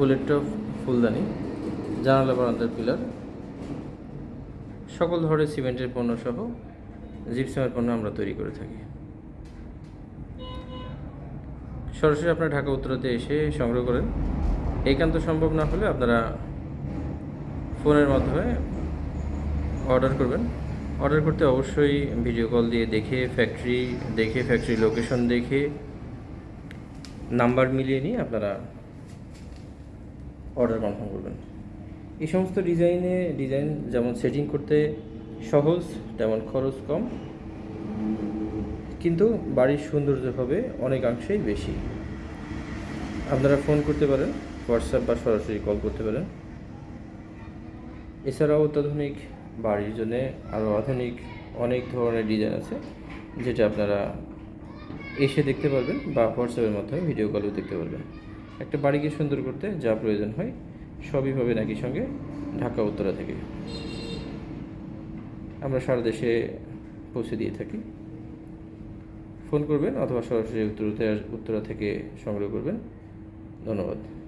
ফুলের টপ ফুলদানি, জানালা বারান্দার পিলার, সকল ধরনের সিমেন্টের পণ্য সহ জিপসামের পণ্য আমরা তৈরি করে থাকি। সরাসরি আপনারা ঢাকা উত্তরাতে এসে সংগ্রহ করেন। একান্ত সম্ভব না হলে আপনারা ফোনের মাধ্যমে অর্ডার করবেন। অর্ডার করতে অবশ্যই ভিডিও কল দিয়ে দেখে, ফ্যাক্টরি দেখে, ফ্যাক্টরি লোকেশন দেখে, নাম্বার মিলিয়ে নিয়ে আপনারা অর্ডার কনফার্ম করবেন। এই সমস্ত ডিজাইনে ডিজাইন যেমন সেটিং করতে সহজ, তেমন খরচ কম। কিন্তু বাড়ির সৌন্দর্য হবে অনেকাংশেই বেশি। আপনারা ফোন করতে পারেন হোয়াটসঅ্যাপ বা সরাসরি কল করতে পারেন। এছাড়াও অত্যাধুনিক বাড়ির জন্য আরও আধুনিক অনেক ধরনের ডিজাইন আছে, যেটা আপনারা এসে দেখতে পারবেন বা হোয়াটসঅ্যাপের মাধ্যমে ভিডিও কলেও দেখতে পারবেন। একটা বাড়িকে সুন্দর করতে যা প্রয়োজন হয়, সবই পাবেন একই সঙ্গে ঢাকা, উত্তরা থেকে। আমরা সারা দেশে পৌঁছে দিয়ে থাকি। ফোন করবেন অথবা সরাসরি উত্তর উত্তরা থেকে সংগ্রহ করবেন। ধন্যবাদ।